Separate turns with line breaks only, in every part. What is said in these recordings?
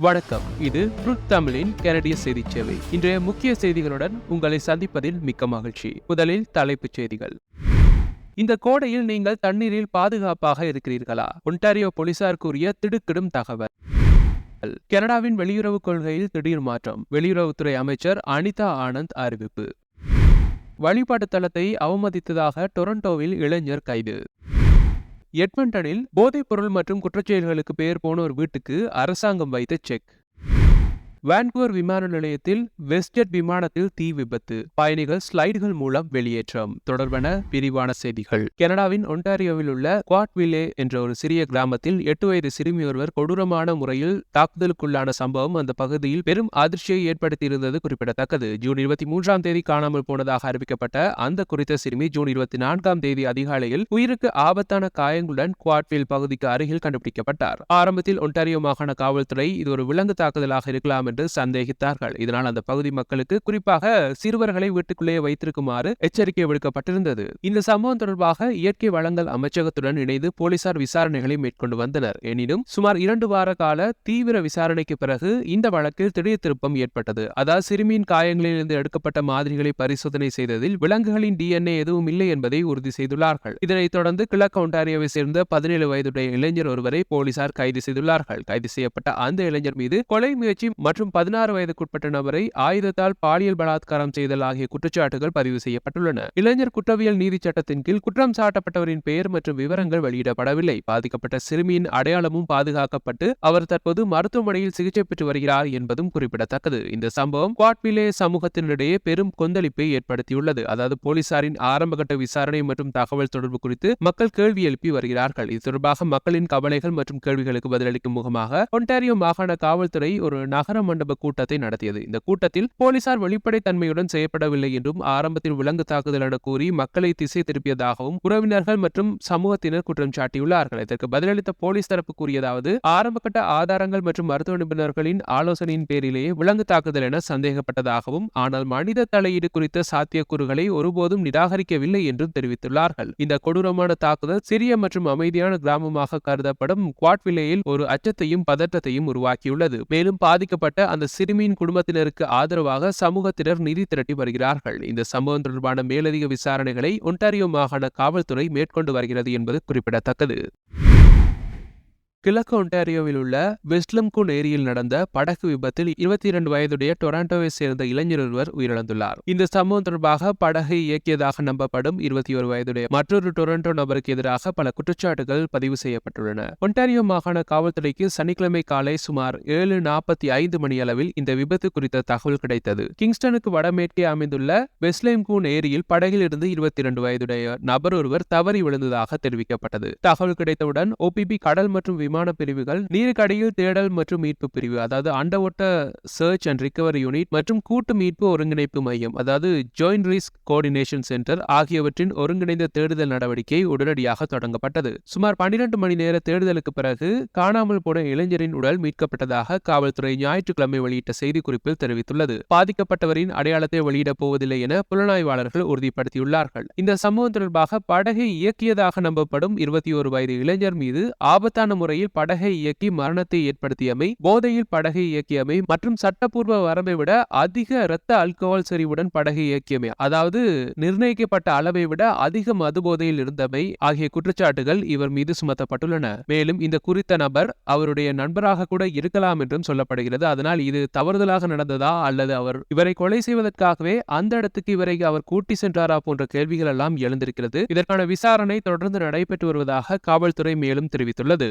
வணக்கம். இது ட்ருத் தமிழின் கனடிய செய்தி சேவை. இன்றைய முக்கிய செய்திகளுடன் உங்களை சந்திப்பதில் மிக்க மகிழ்ச்சி. முதலில் தலைப்புச் செய்திகள். இந்த கோடையில் நீங்கள் தண்ணீரில் பாதுகாப்பாக இருக்கிறீர்களா? ஒன்டாரியோ போலீசார் கூறிய திடுக்கிடும் தகவல். கனடாவின் வெளியுறவு கொள்கையில் திடீர் மாற்றம். வெளியுறவுத்துறை அமைச்சர் அனிதா ஆனந்த் அறிவிப்பு. வழிபாட்டு தளத்தை அவமதித்ததாக டொரண்டோவில் இளைஞர் கைது. எட்மண்டனில் போதைப்பொருள் மற்றும் குற்றச்செயல்களுக்கு பெயர் போன ஒரு வீட்டுக்கு அரசாங்கம் வைத்த செக். வான்கூவர் விமான நிலையத்தில் வெஸ்ட்ஜெட் விமானத்தில் தீ விபத்து. பயணிகள் ஸ்லைடுகள் மூலம் வெளியேற்றம். தொடர்பான விரிவான செய்திகள். கனடாவின் ஒன்டாரியோவில் உள்ள குவாட்வில்லே என்ற ஒரு சிறிய கிராமத்தில் எட்டு வயது சிறுமி ஒருவர் கொடூரமான முறையில் தாக்குதலுக்குள்ளான சம்பவம் அந்த பகுதியில் பெரும் அதிர்ச்சியை ஏற்படுத்தியிருந்தது குறிப்பிடத்தக்கது. ஜூன் இருபத்தி மூன்றாம் தேதி காணாமல் போனதாக அறிவிக்கப்பட்ட அந்த குறித்த சிறுமி ஜூன் இருபத்தி நான்காம் தேதி அதிகாலையில் உயிருக்கு ஆபத்தான காயங்களுடன் குவாட்வில் பகுதிக்கு அருகில் கண்டுபிடிக்கப்பட்டார். ஆரம்பத்தில் ஒன்டாரியோ மாகாண காவல்துறை இது ஒரு விலங்கு தாக்குதலாக இருக்கலாம் என்று சந்தேகித்தார்கள். இதனால் அந்த பகுதி மக்களுக்கு குறிப்பாக சிறுவர்களை வீட்டுக்குள்ளே வைத்திருக்குமாறு எச்சரிக்கை விடுக்கப்பட்டிருந்தது. இந்த சம்பவம் தொடர்பாக இயற்கை வளங்கள் அமைச்சகத்துடன் இணைந்து போலீசார் விசாரணைகளை மேற்கொண்டு வந்தனர். எனினும் சுமார் இரண்டு வார கால தீவிர விசாரணைக்கு பிறகு இந்த வழக்கில் திடீர் திருப்பம் ஏற்பட்டது. அதாவது சிறுமியின் காயங்களிலிருந்து எடுக்கப்பட்ட மாதிரிகளை பரிசோதனை செய்ததில் விலங்குகளின் டிஎன்ஏ எதுவும் இல்லை என்பதை உறுதி செய்துள்ளார்கள். இதனைத் தொடர்ந்து கிழக்கு ஒன்டாரியோவை சேர்ந்த பதினேழு வயதுடைய இளைஞர் ஒருவரை போலீசார் கைது செய்துள்ளார்கள். கைது செய்யப்பட்ட அந்த இளைஞர் மீது கொலை முயற்சி மற்றும் பதினாறு வயதுக்குட்பட்ட நபரை ஆயுதத்தால் பாலியல் பலாத்காரம் செய்தல் ஆகிய குற்றச்சாட்டுகள் பதிவு செய்யப்பட்டுள்ளன. இளைஞர் குற்றவியல் நீதி சட்டத்தின் கீழ் குற்றம் சாட்டப்பட்டவரின் பெயர் மற்றும் விவரங்கள் வெளியிடப்படவில்லை. பாதிக்கப்பட்ட சிறுமியின் அடையாளமும் பாதுகாக்கப்பட்டு அவர் தற்போது மருத்துவமனையில் சிகிச்சை பெற்று வருகிறார் என்பதும் குறிப்பிடத்தக்கது. இந்த சம்பவம் குவாட்விலே சமூகத்தினரிடையே பெரும் கொந்தளிப்பை ஏற்படுத்தியுள்ளது. அதாவது போலீசாரின் ஆரம்பகட்ட விசாரணை மற்றும் தகவல் தொடர்பு குறித்து மக்கள் கேள்வி எழுப்பி வருகிறார்கள். இது தொடர்பாக மக்களின் கவலைகள் மற்றும் கேள்விகளுக்கு பதிலளிக்கும் முகமாக ஒன்டாரியோ மாகாண காவல்துறை ஒரு நகரம் மண்டப கூட்டத்தை நடத்தியது. இந்த கூட்டத்தில் போலீசார் வெளிப்படைத்தன்மையுடன் செய்யப்படவில்லை என்றும் ஆரம்பத்தில் விலங்கு தாக்குதல் என கூறி மக்களை திசை திருப்பியதாகவும் உறவினர்கள் மற்றும் சமூகத்தினர் குற்றம் சாட்டியுள்ளார்கள். இதற்கு பதிலளித்த போலீஸ் தரப்பு கூறியதாவது ஆரம்பகட்ட ஆதாரங்கள் மற்றும் மருத்துவ நிபுணர்களின் ஆலோசனையின் பேரிலேயே விலங்கு தாக்குதல் என சந்தேகப்பட்டதாகவும் ஆனால் மனித தலையீடு குறித்த சாத்தியக்கூறுகளை ஒருபோதும் நிராகரிக்கவில்லை என்றும் தெரிவித்துள்ளார்கள். இந்த கொடூரமான தாக்குதல் சிறிய மற்றும் அமைதியான கிராமமாக கருதப்படும் குவாட்விலேயில் ஒரு அச்சத்தையும் பதற்றத்தையும் உருவாக்கியுள்ளது. மேலும் பாதிக்கப்பட்ட அந்த சிறுமியின் குடும்பத்தினருக்கு ஆதரவாக சமூகத்தினர் நிதி திரட்டி வருகிறார்கள். இந்த சம்பவம் தொடர்பான மேலதிக விசாரணைகளை ஒன்டாரியோ மாகாண காவல்துறை மேற்கொண்டு வருகிறது என்பது குறிப்பிடத்தக்கது. கிழக்கு ஒன்டாரியோவில் உள்ள வெஸ்ட்லம்கூன் ஏரியில் நடந்த படகு விபத்தில் இருபத்தி இரண்டு வயதுடைய டொராண்டோவை சேர்ந்த இளைஞர் ஒருவர் உயிரிழந்துள்ளார். இந்த சம்பவம் தொடர்பாக படகை இயக்கியதாக நம்பப்படும் இருபத்தி ஒரு வயதுடைய மற்றொரு டொராண்டோ நபருக்கு எதிராக பல குற்றச்சாட்டுகள் பதிவு செய்யப்பட்டுள்ளன. ஒன்டாரியோ மாகாண காவல்துறைக்கு சனிக்கிழமை காலை சுமார் ஏழு நாற்பத்தி ஐந்து மணி அளவில் இந்த விபத்து குறித்த தகவல் கிடைத்தது. கிங்ஸ்டனுக்கு வடமேற்கே அமைந்துள்ள வெஸ்லேம்கூன் ஏரியில் படகில் இருந்து இருபத்தி இரண்டு வயதுடைய நபர் ஒருவர் தவறி விழுந்ததாக தெரிவிக்கப்பட்டது. தகவல் கிடைத்தவுடன் ஓபிபி கடல் மற்றும் விமான பிரிவுகள் நீருக்கடியில் தேடல் மற்றும் மீட்பு பிரிவு அதாவது under search and recovery unit மற்றும் கூட்டு மீட்பு ஒருங்கிணைப்பு மையம் அதாவது ஜாயின்ட் ரிஸ்க் கோஆர்டினேஷன் சென்டர் ஆகியவற்றின் ஒருங்கிணைந்த தேடுதல் நடவடிக்கை உடனடியாக தொடங்கப்பட்டது. சுமார் பன்னிரண்டு மணி நேர தேடுதலுக்கு பிறகு காணாமல் போன இளைஞரின் உடல் மீட்கப்பட்டதாக காவல்துறை ஞாயிற்றுக்கிழமை வெளியிட்ட செய்திக்குறிப்பில் தெரிவித்துள்ளது. பாதிக்கப்பட்டவரின் அடையாளத்தை வெளியிடப் போவதில்லை என புலனாய்வாளர்கள் உறுதிப்படுத்தியுள்ளார்கள். இந்த சம்பவம் தொடர்பாக படகை இயக்கியதாக நம்பப்படும் இருபத்தி ஒரு வயது இளைஞர் மீது ஆபத்தான முறையில் படகை இயக்கி மரணத்தை ஏற்படுத்தியமை போதையில் படகை இயக்கியமை மற்றும் சட்டப்பூர்வ வரம்பை விட அதிக இரத்த அல்கோஹால் செறிவுடன் படகை இயக்கியமை அதாவது நிர்ணயிக்கப்பட்ட அளவை விட அதிக மது போதையில் இருந்தமை ஆகிய குற்றச்சாட்டுகள் இவர் மீது சுமத்தப்பட்டுள்ளன. மேலும் இந்த குறித்த நபர் அவருடைய நண்பராக கூட இருக்கலாம் என்றும் சொல்லப்படுகிறது. அதனால் இது தவறுதலாக நடந்ததா அல்லது அவர் இவரை கொலை செய்வதற்காகவே அந்த இடத்துக்கு இவரை அவர் கூட்டி சென்றாரா போன்ற கேள்விகள் எல்லாம் எழுந்திருக்கிறது. இதற்கான விசாரணை தொடர்ந்து நடைபெற்று வருவதாக காவல்துறை மேலும் தெரிவித்துள்ளது.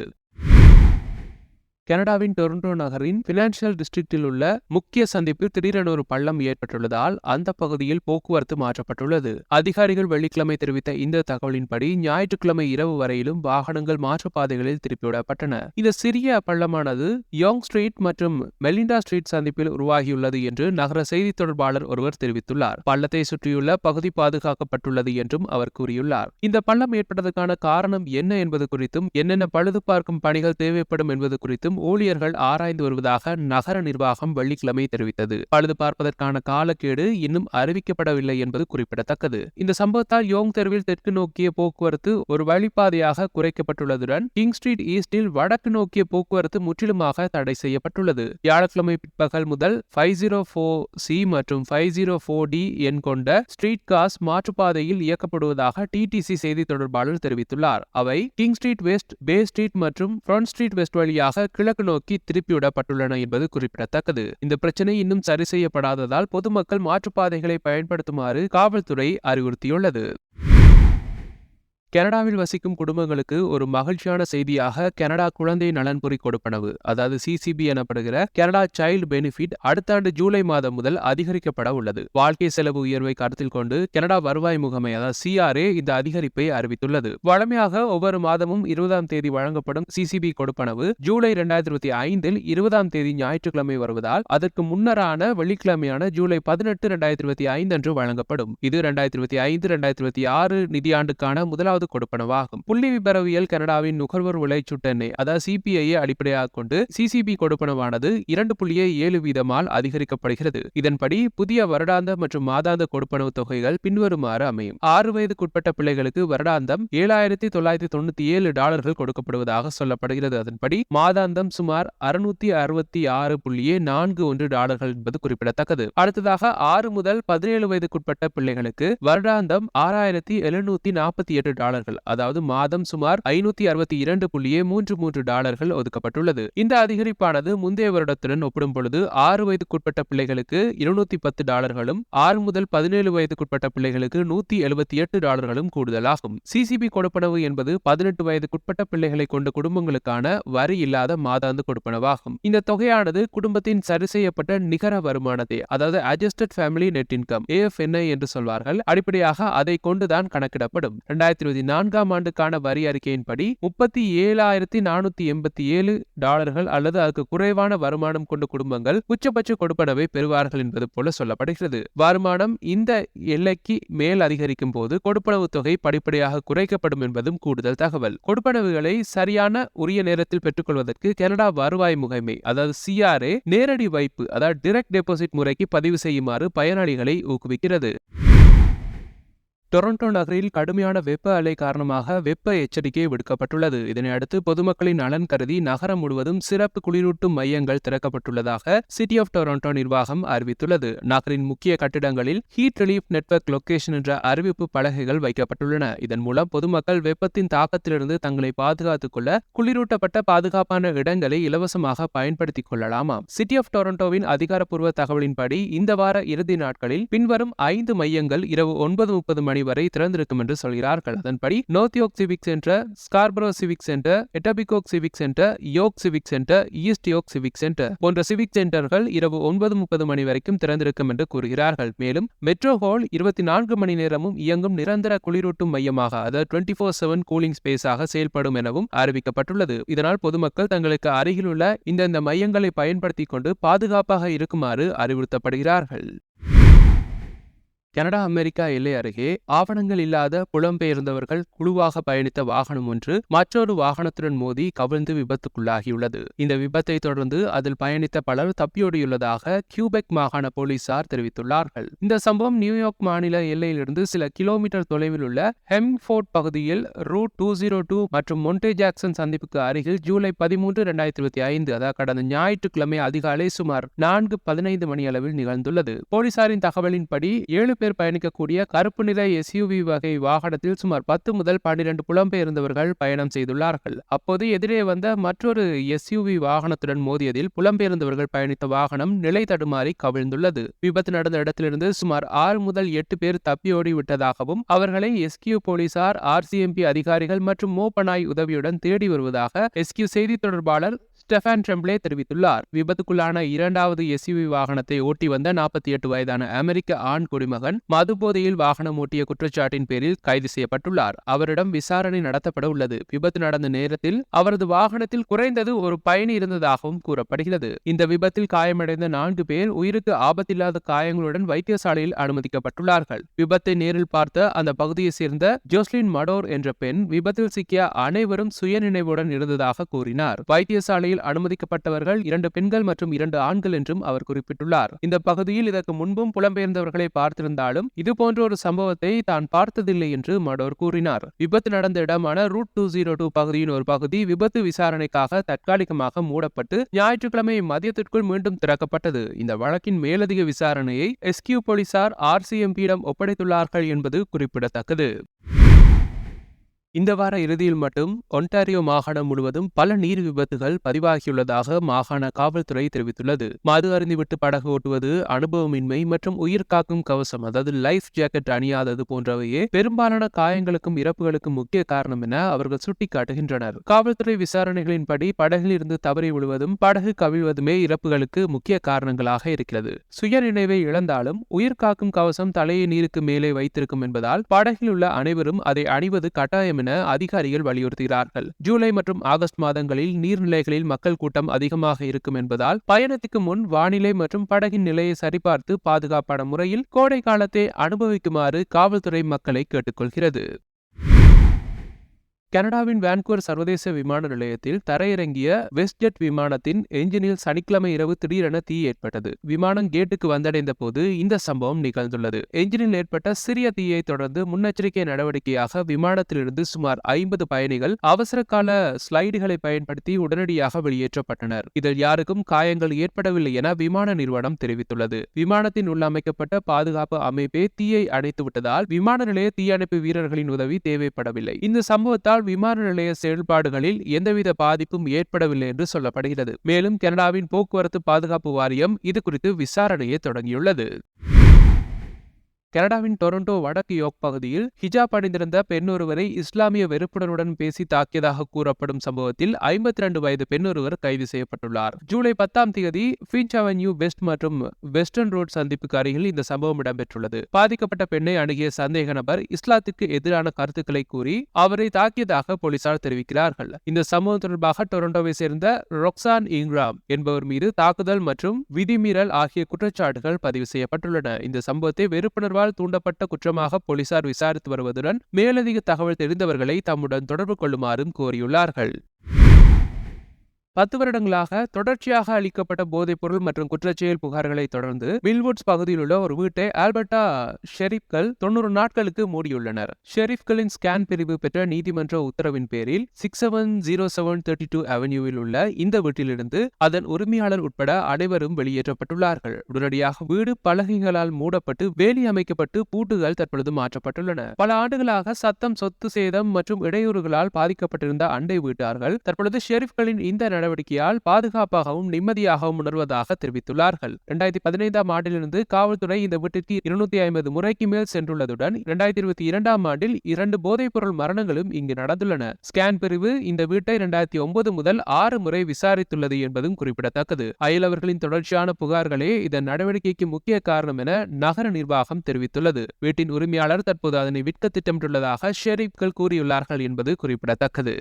கனடாவின் டொரண்டோ நகரின் பினான்சியல் டிஸ்ட்ரிக்டில் உள்ள முக்கிய சந்திப்பில் திடீரென ஒரு பள்ளம் ஏற்பட்டுள்ளதால் அந்த பகுதியில் போக்குவரத்து மாற்றப்பட்டுள்ளது. அதிகாரிகள் வெள்ளிக்கிழமை தெரிவித்த இந்த தகவலின்படி ஞாயிற்றுக்கிழமை இரவு வரையிலும் வாகனங்கள் மாற்றுப்பாதைகளில் திருப்பிவிடப்பட்டன. இந்த சிறிய பள்ளமானது யோங் ஸ்ட்ரீட் மற்றும் மெலிண்டா ஸ்ட்ரீட் சந்திப்பில் உருவாகியுள்ளது என்று நகர செய்தி தொடர்பாளர் ஒருவர் தெரிவித்துள்ளார். பள்ளத்தை சுற்றியுள்ள பகுதி பாதுகாக்கப்பட்டுள்ளது என்றும் அவர் கூறியுள்ளார். இந்த பள்ளம் ஏற்பட்டதற்கான காரணம் என்ன என்பது குறித்தும் என்னென்ன பழுது பார்க்கும் பணிகள் தேவைப்படும் என்பது குறித்தும் இன்னும் ஊழியர்கள் ஆராய்ந்து வருவதாக நகர நிர்வாகம் வெள்ளிக்கிழமை தெரிவித்தது. பழுது பார்ப்பதற்கான காலக்கேடு இன்னும் அறிவிக்கப்படவில்லை என்பது குறிப்பிடத்தக்கது. இந்த சம்பவத்தால் யோங் தெருவில் தெற்கு நோக்கிய போக்குவரத்து ஒரு வழிப்பாதையாக குறைக்கப்பட்டுள்ளதுடன் கிங் ஸ்ட்ரீட் ஈஸ்டில் வடக்கு நோக்கிய போக்குவரத்து முற்றிலுமாக தடை செய்யப்பட்டுள்ளது. வியாழக்கிழமை பிற்பகல் முதல் ஃபைவ் ஜீரோ ஃபோர் சி மற்றும் ஃபைவ் ஜீரோ ஃபோர் டி எண் கொண்ட ஸ்ட்ரீட் கார்ஸ் மாற்றுப்பாதையில் இயக்கப்படுவதாக டிடிசி செய்தி தொடர்பாளர் தெரிவித்துள்ளார். அவை King Street West Bay Street மற்றும் ஃப்ரண்ட் ஸ்ட்ரீட் வெஸ்ட் வழியாக கிழக்கு நோக்கி திருப்பிவிடப்பட்டுள்ளன என்பது குறிப்பிடத்தக்கது. இந்த பிரச்சனை இன்னும் சரி செய்யப்படாததால் பொதுமக்கள் மாற்றுப்பாதைகளை பயன்படுத்துமாறு காவல்துறை அறிவுறுத்தியுள்ளது. கனடாவில் வசிக்கும் குடும்பங்களுக்கு ஒரு மகிழ்ச்சியான செய்தியாக கனடா குழந்தை நலன்புரி கொடுப்பனவு அதாவது சிசிபி எனப்படுகிற கனடா சைல்டு பெனிஃபிட் அடுத்த ஆண்டு ஜூலை மாதம் முதல் அதிகரிக்கப்பட உள்ளது. வாழ்க்கை செலவு உயர்வை கருத்தில் கொண்டு கனடா வருவாய் முகமை அதாவது சிஆர்ஏ இந்த அதிகரிப்பை அறிவித்துள்ளது. வழமையாக ஒவ்வொரு மாதமும் இருபதாம் தேதி வழங்கப்படும் சிசிபி கொடுப்பனவு ஜூலை இரண்டாயிரத்தி இருபத்தி ஐந்தில் இருபதாம் தேதி ஞாயிற்றுக்கிழமை வருவதால் அதற்கு முன்னரான வெள்ளிக்கிழமையான ஜூலை பதினெட்டு இரண்டாயிரத்தி இருபத்தி ஐந்து அன்று வழங்கப்படும். இது இரண்டாயிரத்தி இருபத்தி ஐந்து இரண்டாயிரத்தி இருபத்தி ஆறு நிதியாண்டுக்கான முதலாவது கொடுப்பனவாகும். புள்ளி விபரவியல் கனடாவின் நுகர்வோர் விளைச்சுட்ட எண்ணெய் அதாவது சிபிஐயை அடிப்படையாக கொண்டு சிசிபி கொடுப்பனவானது இரண்டு புள்ளியை ஏழு வீதமால் அதிகரிக்கப்படுகிறது. இதன்படி புதிய வருடாந்த மற்றும் மாதாந்த கொடுப்பனவு தொகைகள் பின்வருமாறு அமையும். ஆறு வயதுக்குட்பட்ட பிள்ளைகளுக்கு வருடாந்தம் ஏழாயிரத்தி தொள்ளாயிரத்தி தொண்ணூத்தி ஏழு டாலர்கள் கொடுக்கப்படுவதாக சொல்லப்படுகிறது. அதன்படி மாதாந்தம் சுமார் அறுநூத்தி அறுபத்தி ஆறு புள்ளியே நான்கு ஒன்று டாலர்கள் என்பது குறிப்பிடத்தக்கது. அடுத்ததாக ஆறு முதல் பதினேழு வயதுக்குட்பட்ட பிள்ளைகளுக்கு வருடாந்தம் ஆறாயிரத்தி எழுநூத்தி நாற்பத்தி எட்டு டாலர்கள் அதாவது மாதம் சுமார் ஐநூத்தி அறுபத்தி இரண்டு புள்ளியே மூன்று மூன்று டாலர்கள் ஒதுக்கப்பட்டுள்ளது. இந்த அதிகரிப்பானது முந்தைய வருடத்துடன் ஒப்பிடும் பொழுது ஆறு வயதுக்குட்பட்ட பிள்ளைகளுக்கு இருநூத்தி பத்து டாலர்களும் ஆறு முதல் பதினேழு வயதுக்குட்பட்ட பிள்ளைகளுக்கு நூத்தி எழுபத்தி எட்டு டாலர்களும் கூடுதலாகும். சிசிபி கொடுப்பனவு என்பது பதினெட்டு வயதுக்குட்பட்ட பிள்ளைகளை கொண்ட குடும்பங்களுக்கான வரி இல்லாத மாதாந்து கொடுப்பனவாகும். இந்த தொகையானது குடும்பத்தின் சரி செய்யப்பட்ட நிகர வருமானத்தை அதாவது adjusted family net income AFNI என்று சொல்வார்கள் அடிப்படையாக அதை கொண்டுதான் கணக்கிடப்படும். இரண்டாயிரத்தி இருபத்தி நான்காம் ஆண்டுக்கான வரி அறிக்கையின்படி முப்பத்தி ஏழாயிரத்தி நானூத்தி எண்பத்தி ஏழு டாலர்கள் அல்லது அதுக்கு குறைவான வருமானம் கொண்ட குடும்பங்கள் உச்சபட்ச கொடுப்பனவை பெறுவார்கள் என்பது போல சொல்லப்படுகிறது. வருமானம் இந்த எல்லைக்கு மேல் அதிகரிக்கும் போது கொடுப்பனவு தொகை படிப்படியாக குறைக்கப்படும் என்பதும் கூடுதல் தகவல். கொடுப்பனவுகளை சரியான உரிய நேரத்தில் பெற்றுக்கொள்வதற்கு கனடா வருவாய் முகமை அதாவது சிஆர்ஏ நேரடி வைப்பு அதாவது டிரெக்ட் டெபாசிட் முறைக்கு பதிவு செய்யுமாறு பயனாளிகளை ஊக்குவிக்கிறது. டொரண்டோ நகரில் கடுமையான வெப்ப அலை காரணமாக வெப்ப எச்சரிக்கை விடுக்கப்பட்டுள்ளது. இதனையடுத்து பொதுமக்களின் நலன் கருதி நகரம் முழுவதும் சிறப்பு குளிரூட்டும் மையங்கள் திறக்கப்பட்டுள்ளதாக சிட்டி ஆஃப் டொரண்டோ நிர்வாகம் அறிவித்துள்ளது. நகரின் முக்கிய கட்டிடங்களில் ஹீட் ரிலீஃப் நெட்வொர்க் லொகேஷன் என்ற அறிவிப்பு பலகைகள் வைக்கப்பட்டுள்ளன. இதன் மூலம் பொதுமக்கள் வெப்பத்தின் தாக்கத்திலிருந்து தங்களை பாதுகாத்துக் கொள்ள குளிரூட்டப்பட்ட பாதுகாப்பான இடங்களை இலவசமாக பயன்படுத்திக் கொள்ளலாமாம். சிட்டி ஆஃப் டொரண்டோவின் அதிகாரப்பூர்வ தகவலின்படி இந்த வார இறுதி நாட்களில் பின்வரும் ஐந்து மையங்கள் இரவு ஒன்பது முப்பது மணி வரை திறந்திருக்கும் என்று சொல்கிறார்கள். அதன்படி North York civic centre Scarborough civic centre Etobicoke civic centre York civic centre East York civic centre போன்ற சிவிக் சென்டர்கள் இரவு ஒன்பது முப்பது மணி வரைக்கும் திறந்திருக்கும் என்று கூறுகிறார்கள். மேலும் மெட்ரோ ஹால் இருபத்தி நான்கு மணி நேரமும் இயங்கும் நிரந்தர குளிரூட்டும் மையமாக அதாவது டுவெண்ட்டி ஃபோர் செவன் கூலிங் ஸ்பேஸாக செயல்படும் எனவும் அறிவிக்கப்பட்டுள்ளது. இதனால் பொதுமக்கள் தங்களுக்கு அருகிலுள்ள இந்தந்த மையங்களை பயன்படுத்திக் கொண்டு பாதுகாப்பாக இருக்குமாறு அறிவுறுத்தப்படுகிறார்கள். கனடா அமெரிக்கா எல்லை அருகே ஆவணங்கள் இல்லாத புலம்பெயர்ந்தவர்கள் குழுவாக பயணித்த வாகனம் ஒன்று மற்றொரு வாகனத்துடன் மோதி கவிழ்ந்து விபத்துக்குள்ளாகியுள்ளது. இந்த விபத்தை தொடர்ந்து அதில் பயணித்த பலர் தப்பியோடியுள்ளதாக கியூபெக் மாகாண போலீசார் தெரிவித்துள்ளார்கள். இந்த சம்பவம் நியூயார்க் மாநில எல்லையிலிருந்து சில கிலோமீட்டர் தொலைவில் உள்ள ஹெம்ஃபோர்ட் பகுதியில் ரூட் டூ ஜீரோ டூ மற்றும் மொண்டே ஜாக்சன் சந்திப்புக்கு அருகில் ஜூலை பதிமூன்று இரண்டாயிரத்தி இருபத்தி ஐந்து அதாவது கடந்த ஞாயிற்றுக்கிழமை அதிகாலை சுமார் நான்கு பதினைந்து மணி அளவில் நிகழ்ந்துள்ளது. போலீசாரின் தகவலின்படி ஏழு பேர் பயணிக்கக்கூடிய கருப்பு நிற எஸ்யூவி வகை வாகனத்தில் சுமார் பத்து முதல் பன்னிரண்டு புலம்பெயர்ந்தவர்கள் பயணம் செய்துள்ளார்கள். அப்போது எதிரே வந்த மற்றொரு எஸ்யூவி வாகனத்துடன் மோதியதில் புலம்பெயர்ந்தவர்கள் பயணித்த வாகனம் நிலை தடுமாறி கவிழ்ந்துள்ளது. விபத்து நடந்த இடத்திலிருந்து சுமார் ஆறு முதல் எட்டு பேர் தப்பியோடி விட்டதாகவும் அவர்களை எஸ்கியூ போலீசார் ஆர்சிஎம்பி அதிகாரிகள் மற்றும் மோப்பனாய் உதவியுடன் தேடி வருவதாக எஸ்கியூ செய்தி தொடர்பாளர் ஸ்டெஃபான் ட்ரெம்ப்ளே தெரிவித்துள்ளார். விபத்துக்குள்ளான இரண்டாவது எஸ்யூவி வாகனத்தை ஓட்டி வந்த நாற்பத்தி எட்டு வயதான அமெரிக்க ஆண் குடிமகன் மதுபோதையில் வாகனம் ஓட்டிய குற்றச்சாட்டின் பேரில் கைது செய்யப்பட்டுள்ளார். அவரிடம் விசாரணை நடத்தப்பட உள்ளது. விபத்து நடந்த நேரத்தில் அவரது வாகனத்தில் குறைந்தது ஒரு பயணி இருந்ததாகவும் கூறப்படுகிறது. இந்த விபத்தில் காயமடைந்த நான்கு பேர் உயிருக்கு ஆபத்தில்லாத காயங்களுடன் வைத்தியசாலையில் அனுமதிக்கப்பட்டுள்ளார்கள். விபத்தை நேரில் பார்த்த அந்த பகுதியை சேர்ந்த ஜோஸ்லின் மடோர் என்ற பெண் விபத்தில் சிக்கிய அனைவரும் சுயநினைவுடன் இருந்ததாக கூறினார். வைத்தியசாலை வைத்தியசாலையில் அனுமதிக்கப்பட்டவர்கள் இரண்டு பெண்கள் மற்றும் இரண்டு ஆண்கள் என்றும் அவர் குறிப்பிட்டுள்ளார். இந்த பகுதியில் இதற்கு முன்பும் புலம்பெயர்ந்தவர்களை பார்த்திருந்தாலும் இதுபோன்ற ஒரு சம்பவத்தை தான் பார்த்ததில்லை என்று மடோர் கூறினார். விபத்து நடந்த இடமான ரூட் டூ ஜீரோ டூ பகுதியின் ஒரு பகுதி விபத்து விசாரணைக்காக தற்காலிகமாக மூடப்பட்டு ஞாயிற்றுக்கிழமை மதியத்திற்குள் மீண்டும் திறக்கப்பட்டது. இந்த வழக்கின் மேலதிக விசாரணையை எஸ்கியூ போலீசார் ஆர்சிஎம்பியிடம் ஒப்படைத்துள்ளார்கள் என்பது குறிப்பிடத்தக்கது. இந்த வார இறுதியில் மட்டும் ஒன்டாரியோ மாகாணம் முழுவதும் பல நீர் விபத்துகள் பதிவாகியுள்ளதாக மாகாண காவல்துறை தெரிவித்துள்ளது. மது அருந்திவிட்டு படகு ஓட்டுவது அனுபவமின்மை மற்றும் உயிர் காக்கும் கவசம் அதாவது லைஃப் ஜாக்கெட் அணியாதது போன்றவையே பெரும்பாலான காயங்களுக்கும் இறப்புகளுக்கும் முக்கிய காரணம் என அவர்கள் சுட்டிக்காட்டுகின்றனர். காவல்துறை விசாரணைகளின்படி படகில் இருந்து தவறி விழுவதும் படகு கவிழ்வதுமே இறப்புகளுக்கு முக்கிய காரணங்களாக இருக்கிறது. சுய நினைவை இழந்தாலும் உயிர் காக்கும் கவசம் தலையை நீருக்கு மேலே வைத்திருக்கும் என்பதால் படகில் உள்ள அனைவரும் அதை அணிவது கட்டாயம் என அதிகாரிகள் வலியுறுத்துகிறார்கள். ஜூலை மற்றும் ஆகஸ்ட் மாதங்களில் நீர்நிலைகளில் மக்கள் கூட்டம் அதிகமாக இருக்கும் என்பதால் பயணத்துக்கு முன் வானிலை மற்றும் படகின் நிலையை சரிபார்த்து பாதுகாப்பான முறையில் கோடை காலத்தை அனுபவிக்குமாறு காவல்துறை மக்களை கேட்டுக்கொள்கிறது. கனடாவின் வான்கூவர் சர்வதேச விமான நிலையத்தில் தரையிறங்கிய வெஸ்ட்ஜெட் விமானத்தின் என்ஜினில் சனிக்கிழமை இரவு திடீரென தீ ஏற்பட்டது. விமானம் கேட்டுக்கு வந்தடைந்த போது இந்த சம்பவம் நிகழ்ந்துள்ளது. என்ஜினில் ஏற்பட்ட சிறிய தீயை தொடர்ந்து முன்னெச்சரிக்கை நடவடிக்கையாக விமானத்திலிருந்து சுமார் ஐம்பது பயணிகள் அவசர கால ஸ்லைடுகளை பயன்படுத்தி உடனடியாக வெளியேற்றப்பட்டனர். இதில் யாருக்கும் காயங்கள் ஏற்படவில்லை என விமான நிறுவனம் தெரிவித்துள்ளது. விமானத்தின் உள்ளமைக்கப்பட்ட பாதுகாப்பு அமைப்பே தீயை அடைத்துவிட்டதால் விமான நிலைய தீயணைப்பு வீரர்களின் உதவி தேவைப்படவில்லை. இந்த சம்பவத்தால் விமான நிலைய செயல்பாடுகளில் எந்தவித பாதிப்பும் ஏற்படவில்லை என்று சொல்லப்படுகிறது. மேலும் கனடாவின் போக்குவரத்து பாதுகாப்பு வாரியம் இது குறித்து விசாரணையை தொடங்கியுள்ளது. கனடாவின் டொரண்டோ வடக்கு யோக் பகுதியில் ஹிஜாப் அணிந்திருந்த பெண் ஒருவரை இஸ்லாமிய வெறுப்புடனுடன் பேசி தாக்கியதாக கூறப்படும் சம்பவத்தில் ஐம்பத்தி இரண்டு வயது பெண் ஒருவர் கைது செய்யப்பட்டுள்ளார். ஜூலை பத்தாம் தேதி ஃபின்ச் அவென்யூ வெஸ்ட் மற்றும் வெஸ்டர்ன் ரோட் சந்திப்புக்கு அருகில் இந்த சம்பவம் இடம்பெற்றுள்ளது. பாதிக்கப்பட்ட பெண்ணை அணுகிய சந்தேக நபர் இஸ்லாத்திற்கு எதிரான கருத்துக்களை கூறி அவரை தாக்கியதாக போலீசார் தெரிவிக்கிறார்கள். இந்த சம்பவம் தொடர்பாக டொரண்டோவை சேர்ந்த ரொக்சான் இங்ராம் என்பவர் மீது தாக்குதல் மற்றும் விதிமீறல் ஆகிய குற்றச்சாட்டுகள் பதிவு செய்யப்பட்டுள்ளன. இந்த சம்பவத்தை வெறுப்புணர்வால் தூண்டப்பட்ட குற்றமாக போலீசார் விசாரித்து வருவதுடன் மேலதிக தகவல் தெரிந்தவர்களை தம்முடன் தொடர்பு கொள்ளுமாறும் கோரியுள்ளார்கள். பத்து வருடங்களாக தொடர்ச்சியாக அளிக்கப்பட்ட போதைப்பொருள் மற்றும் குற்றச்செயல் புகார்களை தொடர்ந்து மில்வுட்ஸ் பகுதியில் உள்ள ஒரு வீட்டை ஆல்பர்டா ஷெரீப்கள் தொண்ணூறு நாட்களுக்கு மூடியுள்ளனர். ஷெரீப்களின் ஸ்கேன் பிரிவு பெற்ற நீதிமன்ற உத்தரவின் பேரில் six seven zero seven thirty two அவென்யூவில் உள்ள இந்த வீட்டிலிருந்து அதன் உரிமையாளர் உட்பட அனைவரும் வெளியேற்றப்பட்டுள்ளார்கள். உடனடியாக வீடு பலகைகளால் மூடப்பட்டு வேலி அமைக்கப்பட்டு பூட்டுகள் தற்பொழுது மாற்றப்பட்டுள்ளன. பல ஆண்டுகளாக சத்தம் சொத்து சேதம் மற்றும் இடையூறுகளால் பாதிக்கப்பட்டிருந்த அண்டை வீட்டார்கள் தற்பொழுது ஷெரீப்களின் இந்த நடவடிக்கையால் பாதுகாப்பாகவும் நிம்மதியாகவும் உணர்வதாக தெரிவித்துள்ளார்கள். இரண்டாயிரத்தி பதினைந்தாம் ஆண்டிலிருந்து காவல்துறை இந்த வீட்டிற்கு இருநூத்தி ஐம்பது முறைக்கு மேல் சென்றுள்ளதுடன் இரண்டாயிரத்தி இருபத்தி இரண்டாம் ஆண்டில் இரண்டு போதைப்பொருள் மரணங்களும் இங்கு நடந்துள்ளன. ஸ்கேன் பிரிவு இந்த வீட்டை இரண்டாயிரத்தி ஒன்பது முதல் ஆறு முறை விசாரித்துள்ளது என்பதும் குறிப்பிடத்தக்கது. அயலவர்களின் தொடர்ச்சியான புகார்களே இதன் நடவடிக்கைக்கு முக்கிய காரணம் என நகர நிர்வாகம் தெரிவித்துள்ளது. வீட்டின் உரிமையாளர் தற்போது அதனை விற்க திட்டமிட்டுள்ளதாக ஷெரீப்கள் கூறியுள்ளார்கள் என்பது குறிப்பிடத்தக்கது.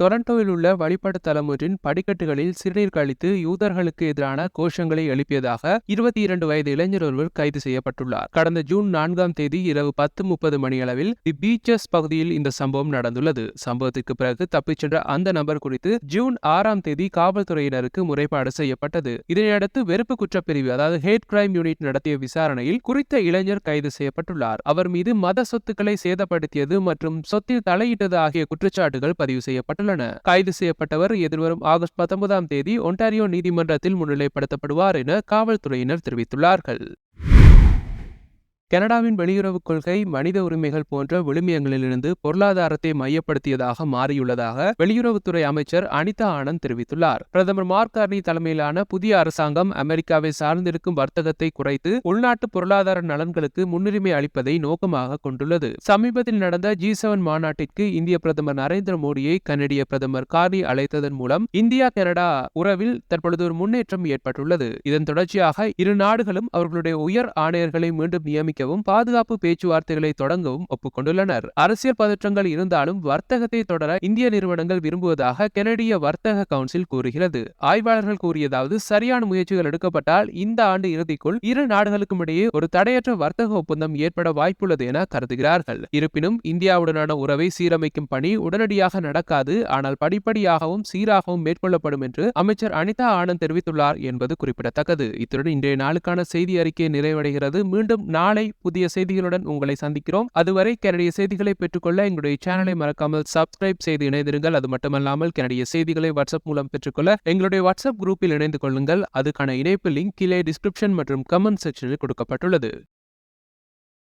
டொரண்டோவில் உள்ள வழிபாட்டு தலம் ஒன்றின் படிக்கட்டுகளில் சிறுநீர் கழித்து யூதர்களுக்கு எதிரான கோஷங்களை எழுப்பியதாக இருபத்தி இரண்டு வயது இளைஞர் ஒருவர் கைது செய்யப்பட்டுள்ளார். கடந்த ஜூன் நான்காம் தேதி இரவு பத்து முப்பது மணியளவில் தி பீச்சஸ் பகுதியில் இந்த சம்பவம் நடந்துள்ளது. சம்பவத்திற்கு பிறகு தப்பிச் சென்ற அந்த நபர் குறித்து ஜூன் ஆறாம் தேதி காவல்துறையினருக்கு முறைப்பாடு செய்யப்பட்டது. இதனையடுத்து வெறுப்பு குற்றப்பிரிவு அதாவது ஹேட் கிரைம் யூனிட் நடத்திய விசாரணையில் குறித்த இளைஞர் கைது செய்யப்பட்டுள்ளார். அவர் மீது மத சொத்துக்களை சேதப்படுத்தியது மற்றும் சொத்தில் தலையிட்டது ஆகிய குற்றச்சாட்டுகள் பதிவு செய்யப்பட்டுள்ளன கைது செய்யப்பட்டவர் எதிர்வரும் ஆகஸ்ட் பத்தொன்பதாம் தேதி ஒன்டாரியோ நீதிமன்றத்தில் முன்னிலைப்படுத்தப்படுவார் என காவல்துறையினர் தெரிவித்துள்ளார்கள். கனடாவின் வெளியுறவுக் கொள்கை மனித உரிமைகள் போன்ற விழுமியங்களிலிருந்து பொருளாதாரத்தை மையப்படுத்தியதாக மாறியுள்ளதாக வெளியுறவுத்துறை அமைச்சர் அனிதா ஆனந்த் தெரிவித்துள்ளார். பிரதமர் மார்க் கார்னி தலைமையிலான புதிய அரசாங்கம் அமெரிக்காவை சார்ந்திருக்கும் வர்த்தகத்தை குறைத்து உள்நாட்டு பொருளாதார நலன்களுக்கு முன்னுரிமை அளிப்பதை நோக்கமாக கொண்டுள்ளது. சமீபத்தில் நடந்த ஜி செவன் மாநாட்டிற்கு இந்திய பிரதமர் நரேந்திர மோடியை கனடிய பிரதமர் கார்னி அழைத்ததன் மூலம் இந்தியா கனடா உறவில் தற்பொழுது ஒரு முன்னேற்றம் ஏற்பட்டுள்ளது. இதன் தொடர்ச்சியாக இரு நாடுகளும் அவர்களுடைய உயர் ஆணையர்களை மீண்டும் நியமிக்க ஆரம்பிக்கவும் பாதுகாப்பு பேச்சுவார்த்தைகளை தொடங்கவும் ஒப்புக்கொண்டுள்ளனர். அரசியல் பதற்றங்கள் இருந்தாலும் வர்த்தகத்தை தொடர இந்திய நிறுவனங்கள் விரும்புவதாக கெனடிய வர்த்தக கவுன்சில் கூறுகிறது. ஆய்வாளர்கள் கூறியதாவது சரியான முயற்சிகள் எடுக்கப்பட்டால் இந்த ஆண்டு இறுதிக்குள் இரு நாடுகளுக்கும் இடையே ஒரு தடையற்ற வர்த்தக ஒப்பந்தம் ஏற்பட வாய்ப்புள்ளது என கருதுகிறார்கள். இருப்பினும் இந்தியாவுடனான உறவை சீரமைக்கும் பணி உடனடியாக நடக்காது ஆனால் படிப்படியாகவும் சீராகவும் மேற்கொள்ளப்படும் என்று அமைச்சர் அனிதா ஆனந்த் தெரிவித்துள்ளார் என்பது குறிப்பிடத்தக்கது. இத்துடன் இன்றைய நாளுக்கான செய்தி அறிக்கை நிறைவடைகிறது. மீண்டும் நாளை நாளை புதிய செய்திகளுடன் உங்களை சந்திக்கிறோம். அதுவரை கனடிய செய்திகளை பெற்றுக்கொள்ள எங்களுடைய சேனலை மறக்காமல் சப்ஸ்கிரைப் செய்து இணைந்திருங்கள். அது மட்டுமல்லாமல் கனடிய செய்திகளை வாட்ஸ்அப் மூலம் பெற்றுக்கொள்ள எங்களுடைய வாட்ஸ்அப் குரூப்பில் இணைந்து கொள்ளுங்கள். அதுக்கான இணைப்பு லிங்க் கீழே டிஸ்கிரிப்ஷன் மற்றும் கமெண்ட் செக்ஷனில் கொடுக்கப்பட்டுள்ளது.